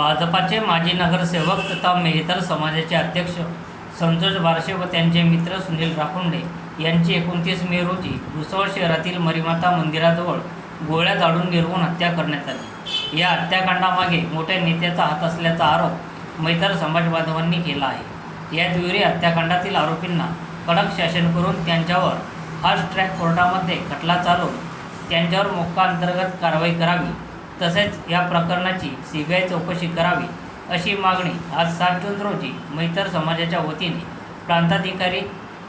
भाजपाचे माजी नगरसेवक तथा मेहतर समाजाचे अध्यक्ष संतोष बारशे व त्यांचे मित्र सुनील राखुंडे यांची एकोणतीस मे रोजी भुसावळ शहरातील मरीमाता मंदिराजवळ गोळ्या जाळून गिरवून हत्या करण्यात आली. या हत्याकांडामागे मोठ्या नेत्याचा हात असल्याचा आरोप मैतर समाज बांधवांनी केला आहे. या द्विवेळी हत्याकांडातील आरोपींना कडक शासन करून त्यांच्यावर फास्ट ट्रॅक कोर्टामध्ये खटला चालवून त्यांच्यावर मोक्का अंतर्गत कारवाई करावी तसेच या प्रकरणाची सी बी आय चौकशी करावी अशी मागणी आज सात जून रोजी मैतर समाजाच्या वतीने प्रांताधिकारी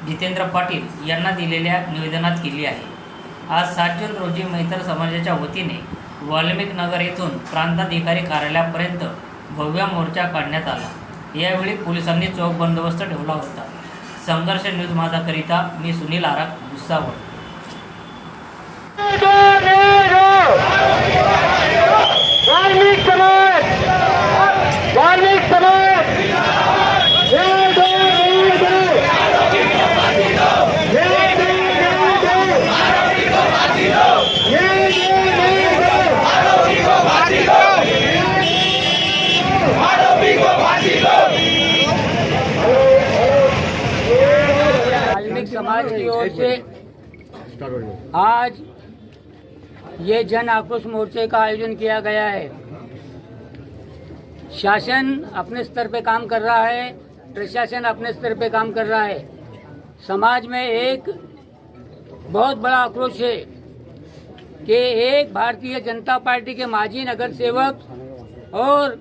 जितेंद्र पाटील यांना दिलेल्या निवेदनात केली आहे. आज सात जून रोजी मैतर समाजाच्या वतीने वाल्मिक नगर येथून प्रांताधिकारी कार्यालयापर्यंत भव्य मोर्चा काढण्यात आला. यावेळी पोलिसांनी चोख बंदोबस्त ठेवला होता. संघर्ष न्यूज माझाकरिता मी सुनील आराक भुसावळ. समाज की ओर से आज ये जन आक्रोश मोर्चे का आयोजन किया गया है। शासन अपने स्तर पे काम कर रहा है प्रशासन अपने स्तर पे काम कर रहा है। समाज में एक बहुत बड़ा आक्रोश है कि एक भारतीय जनता पार्टी के माजी नगर सेवक और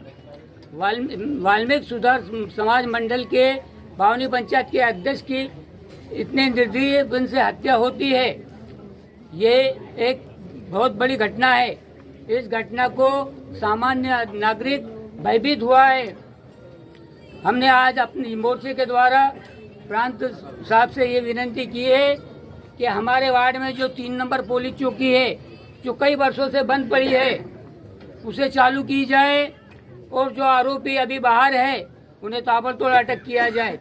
वाल्मी- वाल्मीकि सुधार समाज मंडल के बावनी पंचायत के अध्यक्ष की इतने निर्दयी बन से हत्या होती है। ये एक बहुत बड़ी घटना है। इस घटना को सामान्य नागरिक भयभीत हुआ है। हमने आज अपने मोर्चे के द्वारा प्रांत साहब से ये विनती की है कि हमारे वार्ड में जो तीन नंबर पुलिस चौकी है, जो कई वर्षों से बंद पड़ी है, उसे चालू की जाए और जो आरोपी अभी बाहर है, उन्हें ताबड़तोड़ अटक किया जाए।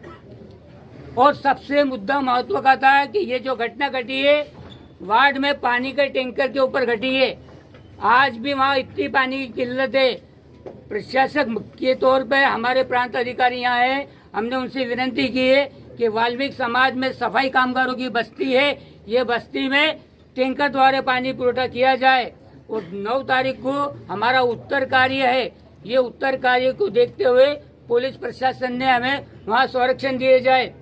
और सबसे मुद्दा महत्व का था कि ये जो घटना घटी है, वार्ड में पानी के टैंकर के ऊपर घटी है। आज भी वहाँ इतनी पानी की किल्लत है। प्रशासक के तौर पर हमारे प्रांत अधिकारी यहाँ है। हमने उनसे विनती की है कि वाल्मीकि समाज में सफ़ाई कामगारों की बस्ती है। ये बस्ती में टैंकर द्वारा पानी पुरवठा किया जाए। और नौ तारीख को हमारा उत्तर कार्य है। ये उत्तर कार्य को देखते हुए पुलिस प्रशासन ने हमें वहाँ संरक्षण दिए जाए।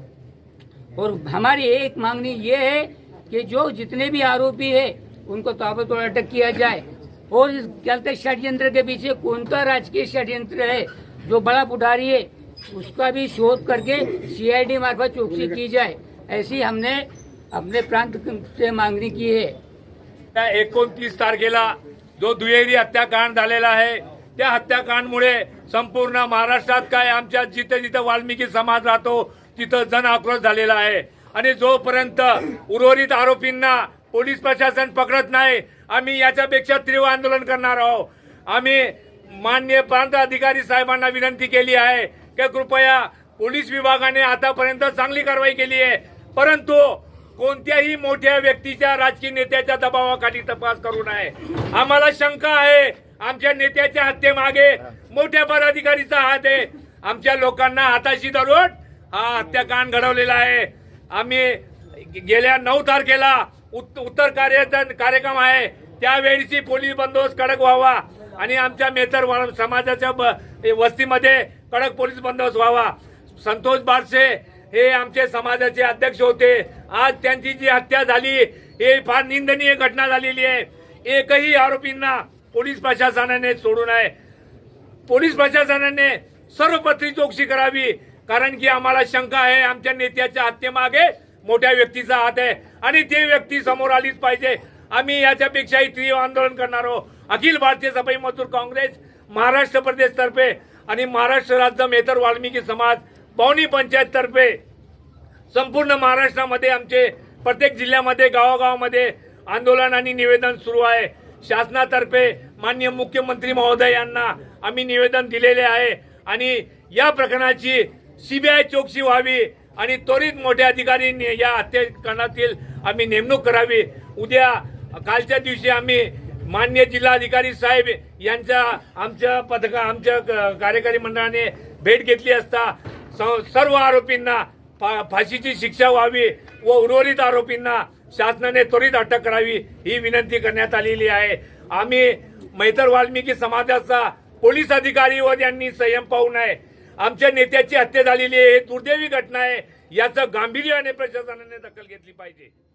और हमारी एक मांगनी ये है कि जो जितने भी आरोपी है उनको ताबड़तोड़ अटक किया जाए। और इस चलते षड्यंत्र के पीछे कौन सा राजकीय षड्यंत्र है जो बड़ा पुठारी है उसका भी शोध करके सीआईडी मार्फत चौकसी की जाए। ऐसी हमने अपने प्रांत से मांगनी की है। त्या एकोणतीस तारखेला जो दुहेरी हत्याकांड झालेला आहे त्या हत्याकांडमुळे संपूर्ण महाराष्ट्रात काय आमच्या जिथे जिथे वाल्मिकी समाज राहतो तिथं जन आक्रोश झालेला आहे. आणि जोपर्यंत उर्वरित आरोपींना पोलीस प्रशासन पकडत नाही आम्ही याच्यापेक्षा तीव्र आंदोलन करणार आहोत. आम्ही मान्य प्रांत अधिकारी साहेबांना विनंती केली आहे की कृपया पोलीस विभागाने आतापर्यंत चांगली कारवाई केली आहे. परंतु कोणत्याही मोठ्या व्यक्तीच्या राजकीय नेत्याच्या दबावाखाली तपास करू नये. आम्हाला शंका आहे आमच्या नेत्याच्या हत्येमागे मोठ्या पदाधिकारीचा हात आहे. आमच्या लोकांना हाताशी धरून हा हत्याकांड घडवलेला आहे. आम्ही गेल्या नऊ तारखेला उत- उत्तर कार्य कार्यक्रम आहे. त्यावेळीची पोलीस बंदोबस्त कडक व्हावा आणि आमच्या मेतर समाजाच्या ब- वस्तीमध्ये कडक पोलीस बंदोबस्त व्हावा. संतोष बारसे हे आमचे समाजाचे अध्यक्ष होते. आज त्यांची जी हत्या झाली हे फार निंदनीय घटना झालेली आहे. एकही आरोपींना पोलीस प्रशासनाने सोडू नये. पोलीस प्रशासनाने सर्वपत्री चौकशी करावी. कारण की आम्हाला शंका आहे आमच्या नेत्याच्या हत्येमागे मोठ्या व्यक्तीचा हात आहे. आणि ती व्यक्ती समोर आलीच पाहिजे आम्ही याच्यापेक्षाही तीव्र आंदोलन करणार आहोत. अखिल भारतीय सफाई मजदूर काँग्रेस महाराष्ट्र प्रदेशतर्फे आणि महाराष्ट्र राज्य मेतर वाल्मिकी समाज पवनी पंचायततर्फे संपूर्ण महाराष्ट्रामध्ये आमचे प्रत्येक जिल्ह्यामध्ये गावागावामध्ये आंदोलन आणि निवेदन सुरू आहे. शासनातर्फे मान्य मुख्यमंत्री महोदय यांना आम्ही निवेदन दिलेले आहे. आणि या प्रकरणाची सीबीआय चौकशी व्हावी आणि त्वरित मोठे अधिकारी या हत्याकांडातील आम्ही नेमणूक करावी. उद्या कालच्या दिवशी आम्ही मान्य जिल्हाधिकारी साहेब यांच्या आमच्या पथका आमच्या क- कार्यकारी मंडळाने भेट घेतली असता स- सर्व आरोपींना फा- फाशीची शिक्षा व्हावी व उर्वरित आरोपींना शासनाने त्वरित अटक करावी ही विनंती करण्यात आलेली आहे. आम्ही मैतर वाल्मिकी समाजाचा पोलीस अधिकारी व त्यांनी संयम पाहू नये. आमच्या नेत्याची हत्या झालेली आहे. दुर्दैवी घटना आहे. याचं गांभीर्याने प्रशासनाने दखल घेतली पाहिजे.